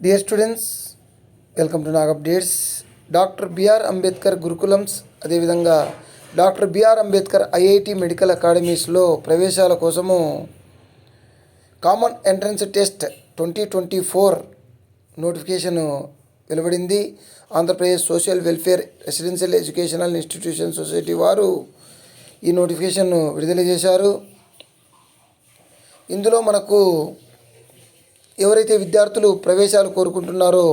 Dear students welcome to Nag updates doctor B R Ambedkar గురుకులమ్స్ అదేవిధంగా doctor B R Ambedkar IIT medical అకాడమీస్లో ప్రవేశాల కోసము common entrance test twenty twenty four notification వెలువడింది. Andhra Pradesh social welfare residential educational institution society వారు ఈ notification విడుదల చేశారు. ఇందులో మనకు ఎవరైతే విద్యార్థులు ప్రవేశాలు కోరుకుంటున్నారో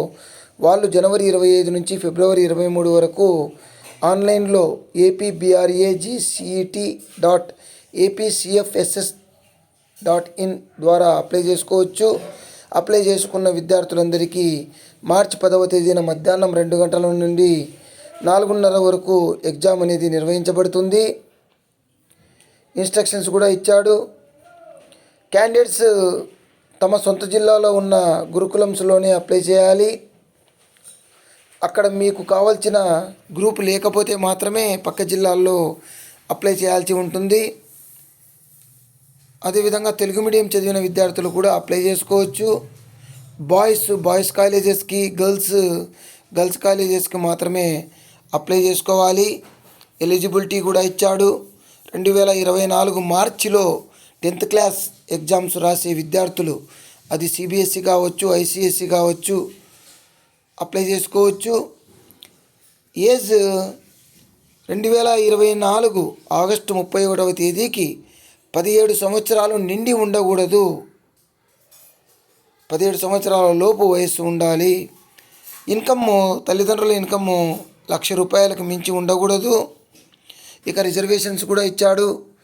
వాళ్ళు జనవరి ఇరవై ఐదు నుంచి ఫిబ్రవరి ఇరవై మూడు వరకు ఆన్లైన్లో APBRAGCET dot APCFSS dot in ద్వారా అప్లై చేసుకోవచ్చు. అప్లై చేసుకున్న విద్యార్థులందరికీ మార్చి పదవ తేదీన మధ్యాహ్నం రెండు గంటల నుండి నాలుగున్నర వరకు ఎగ్జామ్ అనేది నిర్వహించబడుతుంది. ఇన్స్ట్రక్షన్స్ కూడా ఇచ్చాడు. క్యాండిడేట్స్ తమ సొంత జిల్లాలో ఉన్న గురుకులంస్లోనే అప్లై చేయాలి. అక్కడ మీకు కావాల్సిన గ్రూప్ లేకపోతే మాత్రమే పక్క జిల్లాల్లో అప్లై చేయాల్సి ఉంటుంది. అదేవిధంగా తెలుగు మీడియం చదివిన విద్యార్థులు కూడా అప్లై చేసుకోవచ్చు. బాయ్స్ బాయ్స్ కాలేజెస్కి గర్ల్స్ గర్ల్స్ కాలేజెస్కి మాత్రమే అప్లై చేసుకోవాలి. ఎలిజిబిలిటీ కూడా ఇచ్చాడు. రెండు వేల ఇరవై నాలుగు మార్చిలో టెన్త్ క్లాస్ ఎగ్జామ్స్ రాసే విద్యార్థులు అది సిబిఎస్సి కావచ్చు ఐసిఎస్సి కావచ్చు అప్లై చేసుకోవచ్చు. ఏజ్ రెండు వేల ఇరవై నాలుగు ఆగస్టు ముప్పై ఒకటవ తేదీకి పదిహేడు సంవత్సరాలు నిండి ఉండకూడదు. పదిహేడు సంవత్సరాల లోపు వయస్సు ఉండాలి. ఇన్కమ్ తల్లిదండ్రుల ఇన్కమ్ లక్ష రూపాయలకు మించి ఉండకూడదు. ఇక రిజర్వేషన్స్ కూడా ఇచ్చాడు.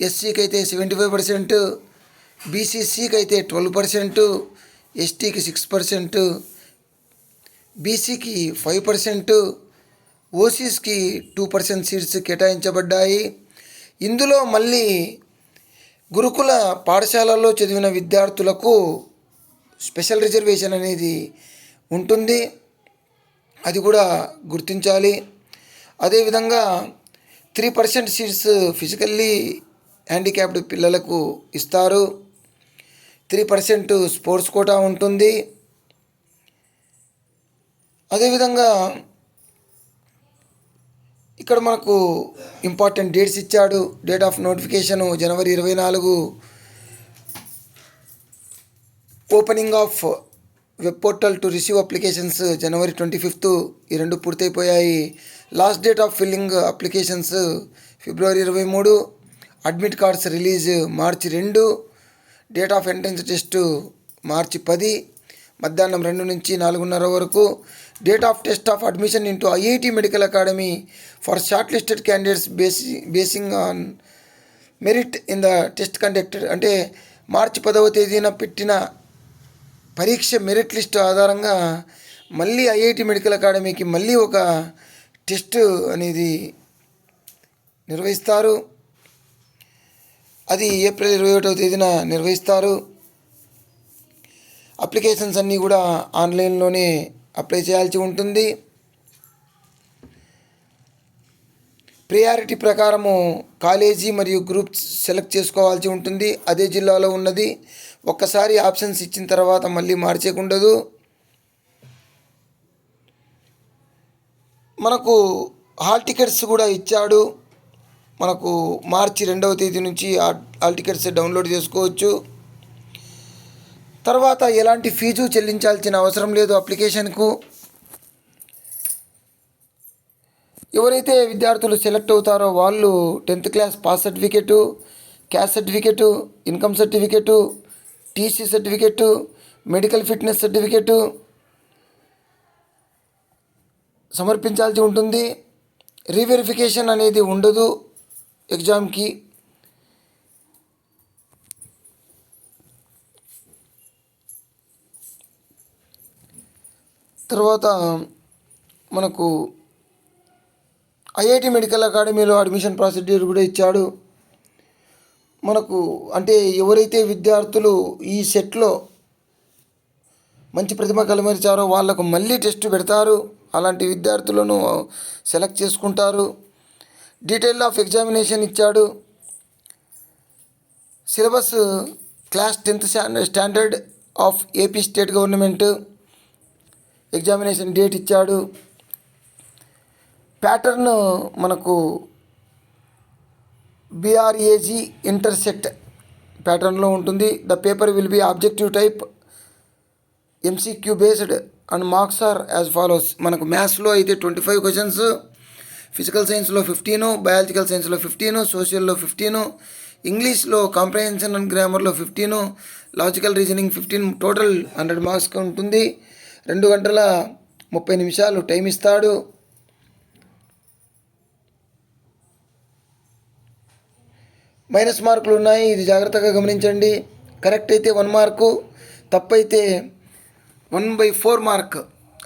ఎస్సీకి అయితే సెవెంటీ ఫైవ్ పర్సెంట్ బీసీసీకి అయితే ట్వెల్వ్ పర్సెంట్ ఎస్టీకి సిక్స్ పర్సెంట్ బీసీకి ఫైవ్ పర్సెంట్ ఓసీస్కి టూ పర్సెంట్ సీట్స్ కేటాయించబడ్డాయి. ఇందులో మళ్ళీ గురుకుల పాఠశాలల్లో చదివిన విద్యార్థులకు స్పెషల్ రిజర్వేషన్ అనేది ఉంటుంది. అది కూడా గుర్తించాలి. అదేవిధంగా three percent seats physically handicapped పిల్లలకు ఇస్తారు. త్రీ పర్సెంట్ స్పోర్ట్స్ కోటా ఉంటుంది. అదేవిధంగా ఇక్కడ మనకు ఇంపార్టెంట్ డేట్స్ ఇచ్చాడు. డేట్ ఆఫ్ నోటిఫికేషన్ జనవరి ఇరవై నాలుగు. Opening of web portal to receive applications January twenty fifth. ఈ రెండు పూర్తయిపోయాయి. Last date of filling applications February ఇరవై మూడు. అడ్మిట్ కార్డ్స్ రిలీజ్ మార్చి రెండు date of entrance test March పది మధ్యాహ్నం రెండు నుంచి నాలుగున్నర వరకు date of test of admission into IIT medical academy for short listed candidates బేసి basing on merit in the test conducted అంటే మార్చి పదవ తేదీన పెట్టిన పరీక్ష మెరిట్ లిస్ట్ ఆధారంగా మళ్ళీ ఐఐటి మెడికల్ అకాడమీకి మళ్ళీ ఒక టెస్ట్ అనేది నిర్వహిస్తారు. అది ఏప్రిల్ ఇరవై ఒకటవ తేదీన నిర్వహిస్తారు. అప్లికేషన్స్ అన్నీ కూడా ఆన్లైన్లోనే అప్లై చేయాల్సి ఉంటుంది. ప్రియారిటీ ప్రకారము కాలేజీ మరియు గ్రూప్ సెలెక్ట్ చేసుకోవాల్సి ఉంటుంది. అదే జిల్లాలో ఉన్నది. ఒక్కసారి ఆప్షన్స్ ఇచ్చిన తర్వాత మళ్ళీ మార్చేకుండదు. మనకు హాల్ టికెట్స్ కూడా ఇచ్చాడు. మనకు మార్చి రెండవ తేదీ నుంచి ఆల్ టికెట్స్ డౌన్లోడ్ చేసుకోవచ్చు. తర్వాత ఎలాంటి ఫీజు చెల్లించాల్సిన అవసరం లేదు అప్లికేషన్కు. ఎవరైతే విద్యార్థులు సెలెక్ట్ అవుతారో వాళ్ళు tenth class pass certificate caste certificate income certificate TC certificate medical fitness certificate సమర్పించాల్సి ఉంటుంది. రీవెరిఫికేషన్ అనేది ఉండదు. ఎగ్జామ్కి తర్వాత మనకు ఐఐటి మెడికల్ అకాడమీలో అడ్మిషన్ ప్రొసీడ్యూర్ కూడా ఇచ్చాడు. మనకు అంటే ఎవరైతే విద్యార్థులు ఈ సెట్లో మంచి ప్రతిభ కలిమరిచారో వాళ్ళకు మళ్ళీ టెస్ట్ పెడతారు. అలాంటి విద్యార్థులను సెలెక్ట్ చేసుకుంటారు. డీటెయిల్ ఆఫ్ ఎగ్జామినేషన్ ఇచ్చాడు. Syllabus class tenth standard of AP state government examination date ఇచ్చాడు. ప్యాటర్న్ మనకు బీఆర్ఏజీ ఇంటర్సెక్ట్ ప్యాటర్న్లో ఉంటుంది. The paper will be objective type MCQ based and marks are as follows. మనకు మ్యాథ్స్లో అయితే ట్వంటీ ఫైవ్ క్వశ్చన్స్ ఫిజికల్ సైన్స్లో fifteen biological సైన్స్లో fifteen సోషల్లో ఫిఫ్టీను ఇంగ్లీష్లో comprehension and గ్రామర్లో fifteen logical reasoning fifteen total hundred marks ఉంటుంది. రెండు గంటల ముప్పై నిమిషాలు టైం ఇస్తాడు. మైనస్ మార్కులు ఉన్నాయి. ఇది జాగ్రత్తగా గమనించండి. కరెక్ట్ అయితే వన్ మార్కు తప్పైతే వన్ బై ఫోర్ మార్క్.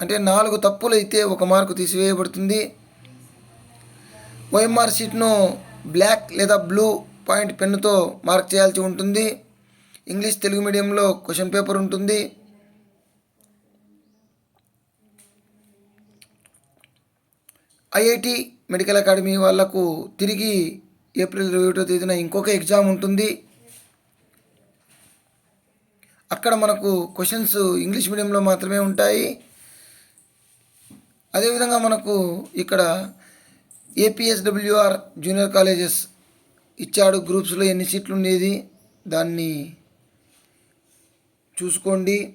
అంటే నాలుగు తప్పులు అయితే ఒక మార్కు తీసివేయబడుతుంది. ఓఎంఆర్ షీట్ను బ్లాక్ లేదా బ్లూ పాయింట్ పెన్నుతో మార్క్ చేయాల్సి ఉంటుంది. ఇంగ్లీష్ తెలుగు మీడియంలో క్వశ్చన్ పేపర్ ఉంటుంది. ఐఐటి మెడికల్ అకాడమీ వాళ్ళకు తిరిగి ఏప్రిల్ ఇరవై ఒకటో తేదీన ఇంకొక ఎగ్జామ్ ఉంటుంది. అక్కడ మనకు క్వశ్చన్స్ ఇంగ్లీష్ మీడియంలో మాత్రమే ఉంటాయి. అదేవిధంగా మనకు ఇక్కడ ఏపీఎస్డబ్ల్యూఆర్ జూనియర్ కాలేజెస్ ఇచ్చాడు గ్రూప్స్లో ఎన్ని సీట్లు ఉండేది దాన్ని చూసుకోండి.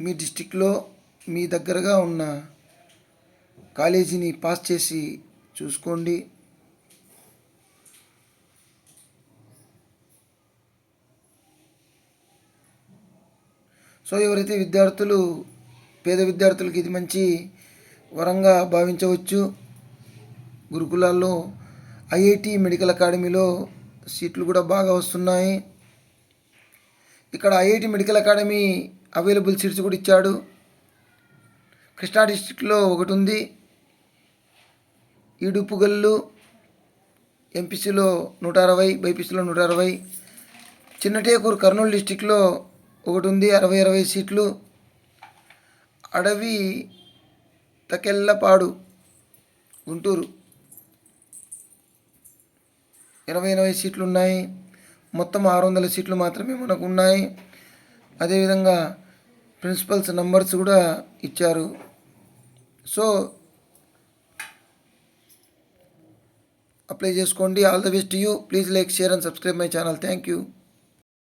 మీ డిస్టిక్లో మీ దగ్గరగా ఉన్న కాలేజీని పాస్ చేసి చూసుకోండి. సో ఎవరైతే విద్యార్థులు పేద విద్యార్థులకి ఇది మంచి వరంగా భావించవచ్చు గురుకులాల్లో ఐఐటి మెడికల్ అకాడమీలో సీట్లు కూడా బాగా వస్తున్నాయి. ఇక్కడ IIT medical academy available seats కూడా ఇచ్చాడు. కృష్ణా డిస్టిక్లో ఒకటి ఉంది. ఈడుపుగల్లు ఎంపీసీలో నూట అరవై బైపీసీలో నూట అరవై చిన్నటేకూరు కర్నూలు డిస్టిక్లో ఒకటి ఉంది అరవై అరవై సీట్లు. అడవి తకెళ్ళపాడు గుంటూరు. ఇరవై ఎనభై సీట్లు ఉన్నాయి మొత్తం ఆరు వందల సీట్లు మాత్రమే మనకు ఉన్నాయి అదేవిధంగా ప్రిన్సిపల్స్ నంబర్స్ కూడా ఇచ్చారు. సో అప్లై చేసుకోండి. All the best you. Please like share and subscribe my channel. Thank you.